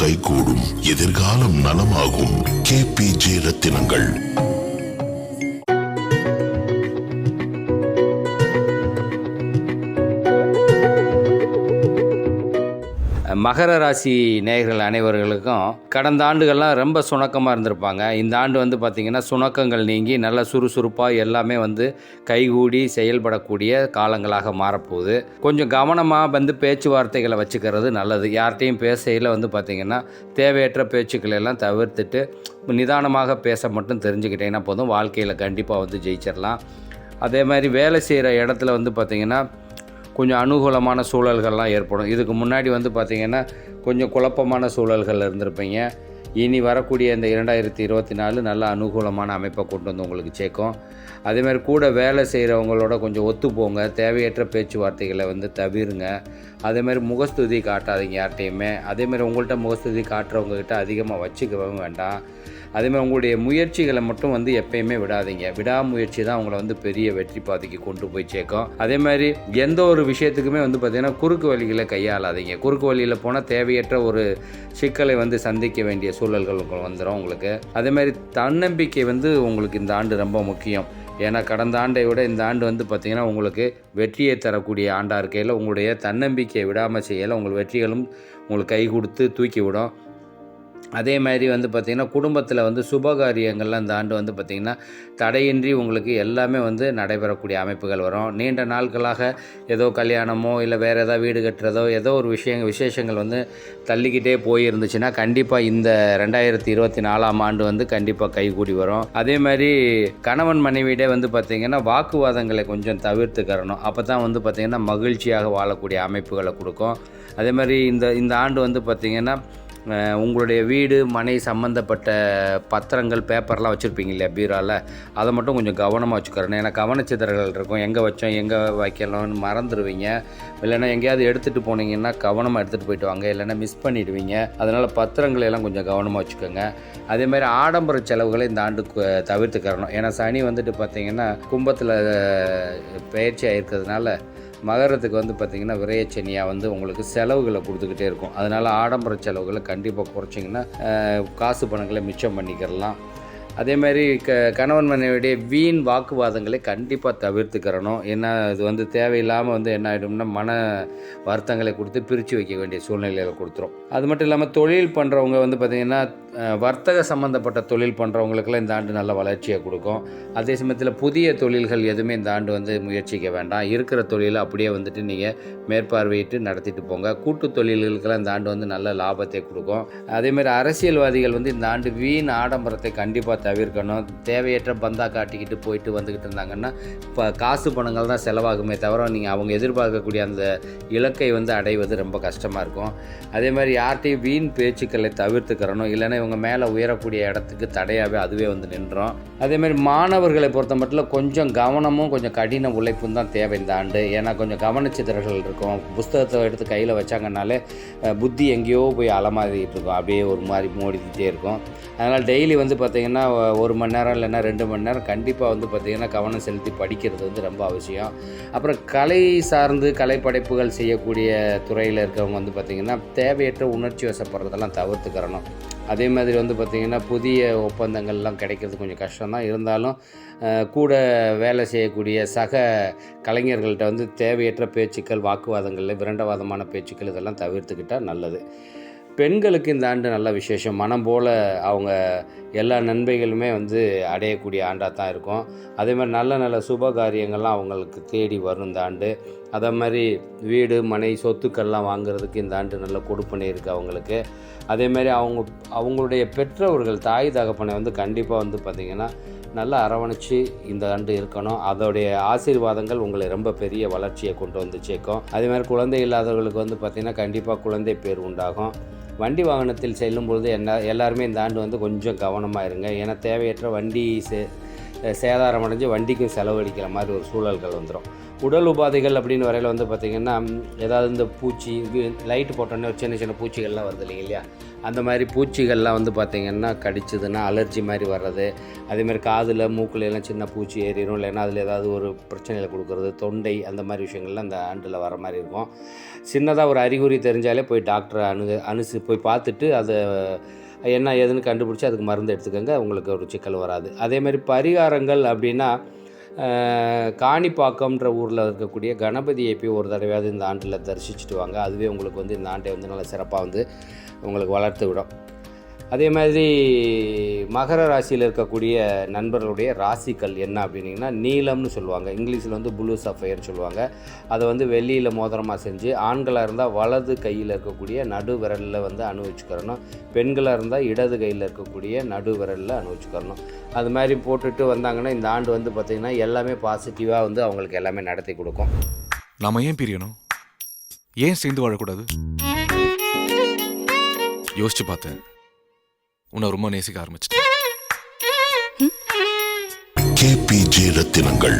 கைகூடும். எதிர்காலம் நலமாகும். K P J ரத்தினங்கள் மகர ராசி நேயர்கள் அனைவர்களுக்கும் கடந்த ஆண்டுகள்லாம் ரொம்ப சுணக்கமாக இருந்திருப்பாங்க. இந்த ஆண்டு வந்து பார்த்திங்கன்னா சுணக்கங்கள் நீங்கி நல்ல சுறுசுறுப்பாக எல்லாமே வந்து கைகூடி செயல்படக்கூடிய காலங்களாக மாறப்போகுது. கொஞ்சம் கவனமாக வந்து பேச்சுவார்த்தைகளை வச்சுக்கிறது நல்லது. யார்கிட்டையும் பேசையில் வந்து பார்த்திங்கன்னா தேவையற்ற பேச்சுக்களை எல்லாம் தவிர்த்துட்டு நிதானமாக பேச மட்டும் தெரிஞ்சுக்கிட்டீங்கன்னா போதும். வாழ்க்கையில் கண்டிப்பாக வந்து ஜெயிச்சிடலாம் அதே மாதிரி வேலை செய்கிற இடத்துல வந்து பார்த்திங்கன்னா கொஞ்சம் அனுகூலமான சூழல்கள்லாம் ஏற்படும். இதுக்கு முன்னாடி வந்து பார்த்திங்கன்னா கொஞ்சம் குழப்பமான சூழல்கள் இருந்திருப்பீங்க. இனி வரக்கூடிய இந்த இரண்டாயிரத்தி இருபத்தி நாலு நல்ல அனுகூலமான அமைப்பை கொண்டு வந்து உங்களுக்கு சேர்க்கும். அதேமாதிரி கூட வேலை செய்கிறவங்களோட கொஞ்சம் ஒத்துப்போங்க தேவையற்ற பேச்சுவார்த்தைகளை வந்து தவிருங்க. அதேமாதிரி முகஸ்துதி காட்டாதீங்க யார்கிட்டையுமே. அதேமாதிரி உங்கள்கிட்ட முகஸ்துதி காட்டுறவங்கக்கிட்ட அதிகமாக வச்சுக்கவும் வேண்டாம். அதேமாதிரி உங்களுடைய முயற்சிகளை மட்டும் வந்து எப்பயுமே விடாதீங்க. விடாமுயற்சி தான் உங்களை வந்து பெரிய வெற்றி பாதைக்கு கொண்டு போய் சேர்க்கும். அதே மாதிரி எந்த ஒரு விஷயத்துக்குமே வந்து பார்த்திங்கன்னா குறுக்கு வழிகளை கையாளாதீங்க. குறுக்கு வழியில் போனால் தேவையற்ற ஒரு சிக்கலை வந்து சந்திக்க வேண்டிய சூழல்கள் உங்களுக்கு வந்துடும் உங்களுக்கு. அதே மாதிரி தன்னம்பிக்கை வந்து உங்களுக்கு இந்த ஆண்டு ரொம்ப முக்கியம். ஏன்னா கடந்த ஆண்டை விட இந்த ஆண்டு வந்து பார்த்திங்கன்னா உங்களுக்கு வெற்றியை தரக்கூடிய ஆண்டாக இருக்கையில் உங்களுடைய தன்னம்பிக்கையை விடாமல் செய்யலை. உங்கள் வெற்றிகளும் உங்களுக்கு கை கொடுத்து தூக்கி விடும். அதே மாதிரி வந்து பார்த்திங்கன்னா குடும்பத்தில் வந்து சுபகாரியங்கள்லாம் இந்த ஆண்டு வந்து பார்த்திங்கன்னா தடையின்றி உங்களுக்கு எல்லாமே வந்து நடைபெறக்கூடிய அமைப்புகள் வரும். நீண்ட நாட்களாக ஏதோ கல்யாணமோ இல்லை வேறு ஏதாவது வீடு கட்டுறதோ ஏதோ ஒரு விஷயம் விசேஷங்கள் வந்து தள்ளிக்கிட்டே போயிருந்துச்சுன்னா கண்டிப்பாக இந்த ரெண்டாயிரத்தி இருபத்தி நாலாம் ஆண்டு வந்து கண்டிப்பாக கைகூடி வரும். அதே மாதிரி கணவன் மனைவியிடே வந்து பார்த்திங்கன்னா வாக்குவாதங்களை கொஞ்சம் தவிர்த்துக்கிறணும். அப்போ தான் வந்து பார்த்திங்கன்னா மகிழ்ச்சியாக வாழக்கூடிய அமைப்புகளை கொடுக்கும். அதே மாதிரி இந்த இந்த ஆண்டு வந்து பார்த்திங்கன்னா உங்களுடைய வீடு மனை சம்மந்தப்பட்ட பத்திரங்கள் பேப்பர்லாம் வச்சுருப்பீங்க இல்லையா பீராவில் அதை மட்டும் கொஞ்சம் கவனமாக வச்சுக்கிறணும். ஏன்னா கவனச்சிதறல்கள் இருக்கும். எங்கே வச்சோம் எங்கே வைக்கலாம்னு மறந்துடுவீங்க இல்லைன்னா எங்கேயாவது எடுத்துகிட்டு போனீங்கன்னா கவனமாக எடுத்துகிட்டு போயிட்டு வாங்க. இல்லைன்னா மிஸ் பண்ணிடுவீங்க. அதனால் பத்திரங்களை எல்லாம் கொஞ்சம் கவனமாக வச்சுக்கோங்க. அதே மாதிரி ஆடம்பர செலவுகளை இந்த ஆண்டு தவிர்த்துக்கிறணும். ஏன்னா சனி வந்துட்டு பார்த்தீங்கன்னா கும்பத்தில் பயிற்சி ஆகிருக்கிறதுனால மகரத்துக்கு வந்து பார்த்திங்கன்னா விரயச்சனியாக வந்து உங்களுக்கு செலவுகளை கொடுத்துக்கிட்டே இருக்கும். அதனால் ஆடம்பர செலவுகளை கண்டிப்பாக குறைச்சிங்கன்னா காசு பணங்களை மிச்சம் பண்ணிக்கிறலாம். அதே மாதிரி க கணவன் மனைவியுடைய வீண் வாக்குவாதங்களை கண்டிப்பாக தவிர்த்துக்கிறணும். ஏன்னா இது வந்து தேவையில்லாமல் வந்து என்ன ஆகிடும்னா மன வருத்தங்களை கொடுத்து பிரித்து வைக்க வேண்டிய சூழ்நிலையில் கொடுத்துரும். அது மட்டும் இல்லாமல் தொழில் பண்ணுறவங்க வந்து பார்த்திங்கன்னா வர்த்தக சம்மந்தப்பட்ட தொழில் பண்ணுறவங்களுக்கெல்லாம் இந்த ஆண்டு நல்ல வளர்ச்சியை கொடுக்கும். அதே சமயத்தில் புதிய தொழில்கள் எதுவுமே இந்த ஆண்டு வந்து முயற்சிக்க வேண்டாம். இருக்கிற தொழிலை அப்படியே வந்துட்டு நீங்கள் மேற்பார்வையிட்டு நடத்திட்டு போங்க. கூட்டு தொழில்களுக்கெல்லாம் இந்த ஆண்டு வந்து நல்ல லாபத்தை கொடுக்கும். அதேமாதிரி அரசியல்வாதிகள் வந்து இந்த ஆண்டு வீண் ஆடம்பரத்தை கண்டிப்பாக தவிர்க்கணும். தேவையற்ற பந்தா காட்டிக்கிட்டு போயிட்டு வந்துக்கிட்டு இருந்தாங்கன்னா இப்போ காசு பணங்கள் தான் செலவாகுமே தவிர நீங்கள் அவங்க எதிர்பார்க்கக்கூடிய அந்த இலக்கை வந்து அடைவது ரொம்ப கஷ்டமாக இருக்கும். அதே மாதிரி யார்கிட்டையும் வீண் பேச்சுக்களை தவிர்த்துக்கிறணும். இல்லைன்னா இவங்க அவங்க மேலே உயரக்கூடிய இடத்துக்கு தடையாகவே அதுவே வந்து நின்றோம். அதேமாதிரி மாணவர்களை பொறுத்த மட்டும் கொஞ்சம் கவனமும் கொஞ்சம் கடின உழைப்பும் தான் தேவை இந்த ஆண்டு. ஏன்னா கொஞ்சம் கவனச்சிதறல்கள் இருக்கும். புஸ்தகத்தை எடுத்து கையில் வச்சாங்கனாலே புத்தி எங்கேயோ போய் அலமாதிட்டு இருக்கும். அப்படியே ஒரு மாதிரி மோடிக்கிட்டே இருக்கும். அதனால் டெய்லி வந்து பார்த்திங்கன்னா ஒரு மணி நேரம் இல்லைன்னா ரெண்டு மணி நேரம் கண்டிப்பாக வந்து பார்த்திங்கன்னா கவனம் செலுத்தி படிக்கிறது வந்து ரொம்ப அவசியம். அப்புறம் கலை சார்ந்து கலைப்படைப்புகள் செய்யக்கூடிய துறையில் இருக்கவங்க வந்து பார்த்திங்கன்னா தேவையற்ற உணர்ச்சி வசப்படுறதெல்லாம் தவிர்த்துக்கிறணும். அதே மாதிரி வந்து பார்த்திங்கன்னா புதிய ஒப்பந்தங்கள்லாம் கிடைக்கிறது கொஞ்சம் கஷ்டம் தான். இருந்தாலும் கூட வேலை செய்யக்கூடிய சக கலைஞர்கள்ட்ட வந்து தேவையற்ற பேச்சுக்கள் வாக்குவாதங்களில் விரண்டவாதமான பேச்சுக்கள் இதெல்லாம் தவிர்த்துக்கிட்டால் நல்லது. பெண்களுக்கு இந்த ஆண்டு நல்ல விசேஷம். மனம் போல் அவங்க எல்லா நன்மைகளுமே வந்து அடையக்கூடிய ஆண்டாக தான் இருக்கும். அதே மாதிரி நல்ல நல்ல சுப காரியங்கள்லாம் அவங்களுக்கு தேடி வரும் இந்த ஆண்டு. அதே மாதிரி வீடு மனை சொத்துக்கள்லாம் வாங்குறதுக்கு இந்த ஆண்டு நல்ல கொடுப்பனை இருக்குது அவங்களுக்கு. அதே மாதிரி அவங்க அவங்களுடைய பெற்றவர்கள் தாய் தகப்பனை வந்து கண்டிப்பாக வந்து பார்த்திங்கன்னா நல்லா அரவணைச்சு இந்த ஆண்டு இருக்கணும். அதோடைய ஆசீர்வாதங்கள் உங்களை ரொம்ப பெரிய வளர்ச்சியை கொண்டு வந்து சேர்க்கும். அதே மாதிரி குழந்தை இல்லாதவர்களுக்கு வந்து பார்த்திங்கன்னா கண்டிப்பாக குழந்தை பேர் உண்டாகும். வண்டி வாகனத்தில் செல்லும் பொழுது என்ன எல்லாருமே இந்த ஆண்டு வந்து கொஞ்சம் கவனமாக இருங்க. ஏன்னா தேவையற்ற வண்டி சே சேதாரம் அடைஞ்சு வண்டிக்கும் செலவழிக்கிற மாதிரி ஒரு சூழல்கள் வந்துடும் உடல் உபாதைகள் அப்படின்னு வரையில் வந்து பார்த்திங்கன்னா ஏதாவது இந்த பூச்சி லைட்டு போட்டோன்னே சின்ன சின்ன பூச்சிகள்லாம் வருது இல்லைங்க இல்லையா? அந்த மாதிரி பூச்சிகள்லாம் வந்து பார்த்திங்கன்னா கடிச்சதுன்னா அலர்ஜி மாதிரி வர்றது. அதேமாதிரி காதில் மூக்கில் எல்லாம் சின்ன பூச்சி ஏறிடும் இல்லைன்னா அதில் ஏதாவது ஒரு பிரச்சனையில் கொடுக்குறது தொண்டை அந்த மாதிரி விஷயங்கள்லாம் அந்த ஆண்டில் வர மாதிரி இருக்கும். சின்னதாக ஒரு அறிகுறி தெரிஞ்சாலே போய் டாக்டரை அணு அனுசு போய் பார்த்துட்டு அதை என்ன ஏதுன்னு கண்டுபிடிச்சி அதுக்கு மருந்து எடுத்துக்கோங்க. உங்களுக்கு ஒரு சிக்கல் வராது. அதேமாதிரி பரிகாரங்கள் அப்படின்னா காணிப்பாக்கம்ன்ற ஊரில் இருக்கக்கூடிய கணபதியை போய் ஒரு தடவையாவது இந்த ஆண்டில் தரிசிச்சுட்டு வாங்க. அதுவே உங்களுக்கு வந்து இந்த ஆண்டை வந்து நல்லா சிறப்பாக வந்து உங்களுக்கு வளர்த்து விடும். அதே மாதிரி மகர ராசியில் இருக்கக்கூடிய நண்பர்களுடைய ராசிக்கல் என்ன அப்படின்னிங்கன்னா நீலம்னு சொல்லுவாங்க. இங்கிலீஷில் வந்து ப்ளூ சஃபயர்னு சொல்லுவாங்க. அதை வந்து வெள்ளியில் மோதிரமாக செஞ்சு ஆண்களாக இருந்தால் வலது கையில் இருக்கக்கூடிய நடு விரலில் வந்து அனுபவிச்சுக்கிறணும் பெண்களாக இருந்தால் இடது கையில் இருக்கக்கூடிய நடு விரலில் அனுபவிச்சுக்கிறணும் அது மாதிரி போட்டுட்டு வந்தாங்கன்னா இந்த ஆண்டு வந்து பார்த்திங்கன்னா எல்லாமே பாசிட்டிவாக வந்து அவங்களுக்கு எல்லாமே நடத்தி கொடுக்கும். நம்ம ஏன் பிரியணும்? ஏன் சேர்ந்து வாழக்கூடாது? யோசிச்சு பார்த்தேன். உன்னை ரொம்ப நேசிக்க ஆரம்பிச்சிட்டேன். கேபிஜே ரத்தினங்கள்